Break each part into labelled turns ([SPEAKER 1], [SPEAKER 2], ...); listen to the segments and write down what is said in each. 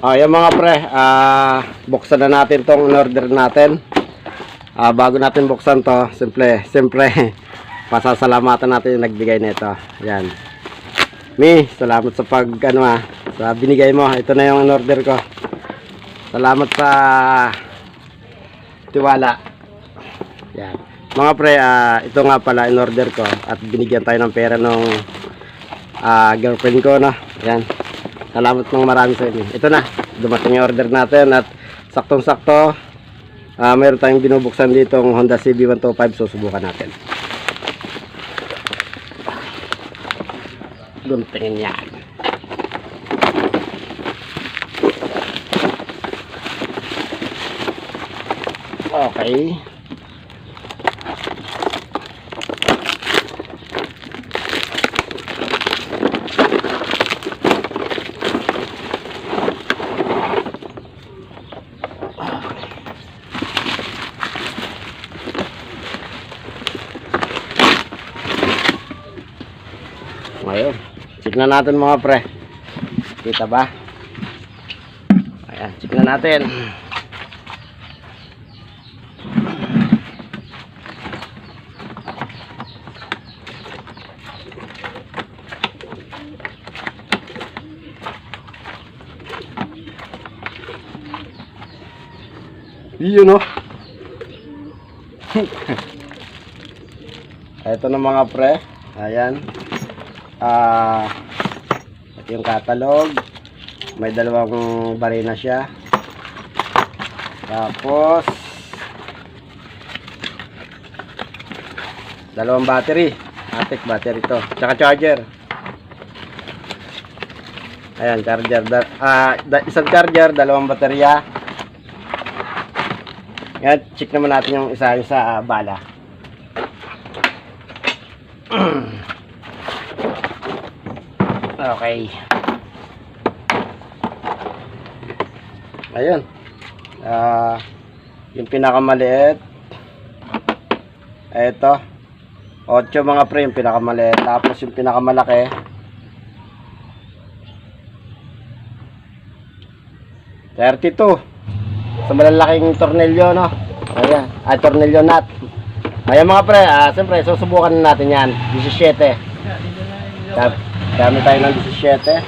[SPEAKER 1] Oh, yung mga pre, ah buksan na natin tong order natin. Ah, bago natin buksan to, simple, simple. Pasasalamatan natin yung nagbigay nito. Yan. Mi, salamat sa pag ano ah, sa binigay mo. Ito na yung order ko. Salamat sa tiwala. Yan. Mga pre, ah, ito nga pala in order ko at binigyan tayo ng pera nung ah, girlfriend ko no. Yan. Salamat ng marami sa inyo. Ito na, dumating yung order natin at saktong-sakto ah meron tayong binubuksan dito ng Honda CB125 susubukan natin. Guntingin yan. Okay. Ngayon, tignan natin mga pre. Kita ba? Ayan, tignan natin. Yun oh. Ito na mga pre. Ayan. Ah, ito yung catalog. May dalawang barina siya. Tapos dalawang battery. Atik battery to. Tsaka charger. Ayan, charger. Da, da, isang charger, dalawang baterya. Yan, check naman natin yung isa yung sa ah, bala. Okay. Ayun. Ah, yung pinakamaliit. Ito. 8 mga pre yung pinakamaliit. Tapos yung pinakamalaki. Thirty-two. Sa malalaking tornilyo, no? Ayan. Ah, tornilyo nut. Ayan mga pre, ah, siyempre, susubukan na natin yan. 17. Dam dami tayo ng 17.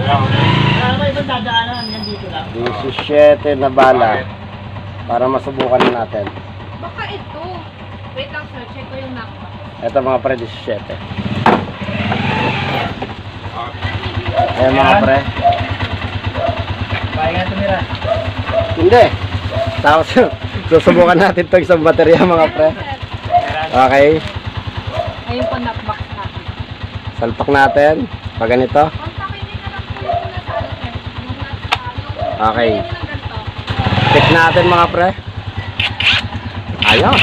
[SPEAKER 2] Ano ba ibang dadaanan? Yan dito lang.
[SPEAKER 1] 17 na bala. Para masubukan na natin.
[SPEAKER 3] Baka ito. Wait lang sir, check ko yung map.
[SPEAKER 1] Ito mga pre, 17. Ayan mga pre.
[SPEAKER 2] Kaya nga tumira.
[SPEAKER 1] Hindi. Tapos susubukan natin itong isang baterya mga pre. Okay.
[SPEAKER 3] Ayun po knockbox natin.
[SPEAKER 1] Salpak natin. Pag ganito. Okay. Check natin mga pre. Ayos.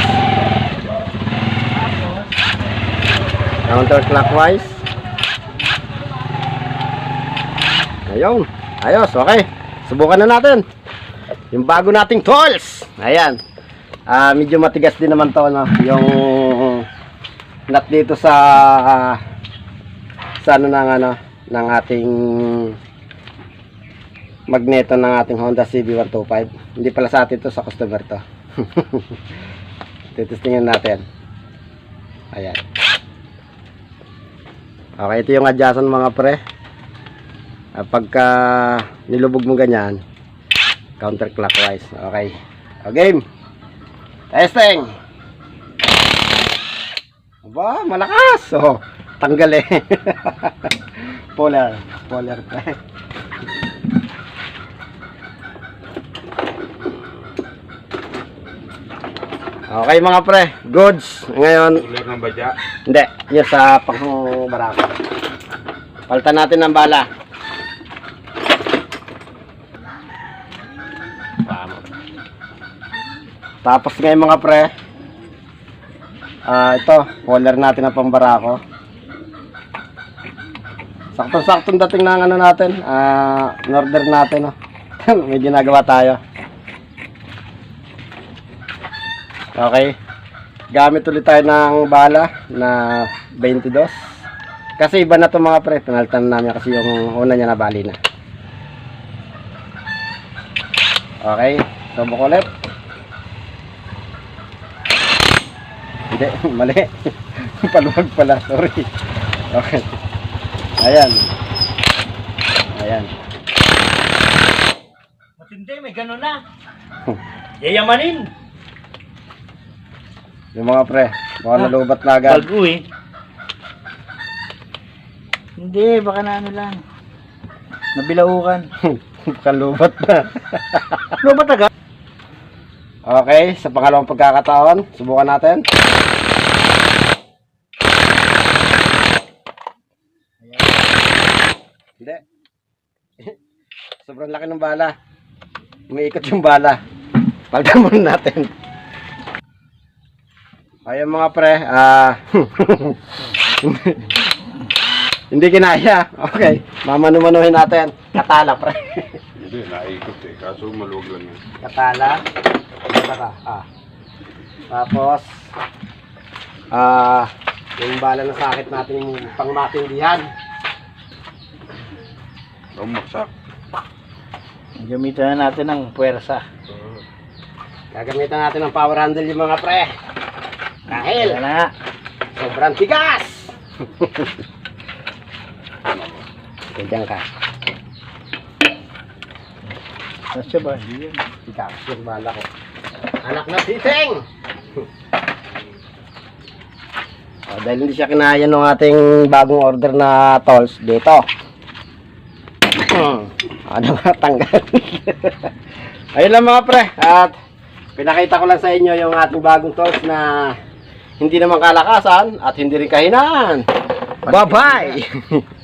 [SPEAKER 1] Counterclockwise. Ayun. Ayos, okay. Subukan na natin. Yung bago nating tools. Ayan. Ah, medyo matigas din naman to no. Yung nut dito sa ah, sa ano ng ano ng ating magneto ng ating Honda CB125. Hindi pala sa atin to, sa customer to. Titistingin natin. Ayan. Okay, ito yung adjustan mga pre. Ah, pagka nilubog mo ganyan, counterclockwise. Okay. O, game. Testing. Aba, malakas. Oh, tanggal eh. polar. Polar pre. Okay mga pre, goods. Ngayon,
[SPEAKER 4] Ulit ng badya.
[SPEAKER 1] hindi, yun sa pang barako. Palitan natin ng bala. Tama. Tapos ngayon mga pre, ah ito, polar natin ang pambarako. Sakto-saktong dating ng ano natin, ah, order natin. No? May ginagawa tayo. Okay. Gamit ulit tayo ng bala na 22. Kasi iba na to mga pre. Pinalitan namin kasi yung una niya nabali na. Okay, subok ulit. Hindi, mali. Paluwag pala, sorry. Okay. Ayan. Ayan.
[SPEAKER 2] Matindi, may ganun na. Yayamanin.
[SPEAKER 1] Yung mga pre, mukhang nalubat na agad.
[SPEAKER 2] Bago eh. Hindi, baka na ano lang. Nabilaukan.
[SPEAKER 1] Kalubat na.
[SPEAKER 2] Ba taga?
[SPEAKER 1] Okay, sa pangalawang pagkakataon, subukan natin. Hindi. Sobrang laki ng bala. Umiikot yung bala. Pagdan muna natin. Ayun mga pre, ah... Hindi kinaya. Okay, mamanu-manuhin natin. Katala pre.
[SPEAKER 4] Hindi, naikot eh. Kaso maluwag lang yun.
[SPEAKER 1] Katala. Saka, ah. Tapos, ah, yung bala na sakit natin yung pangmatindihan.
[SPEAKER 4] Umaksak.
[SPEAKER 2] Gamitan na natin ng puwersa.
[SPEAKER 1] Gagamitan natin ng power handle yung mga pre. Dahil,
[SPEAKER 2] na nga.
[SPEAKER 1] sobrang tigas. Diyan ka.
[SPEAKER 2] Nasya ba?
[SPEAKER 1] Tigas yung bala ko. Anak na sising! oh, dahil hindi siya kinaya ng ating bagong order na tolls dito. Ano nga tanggal? Ayun lang mga pre. At pinakita ko lang sa inyo yung ating bagong tolls na hindi naman kalakasan at hindi rin kahinaan. Bye-bye!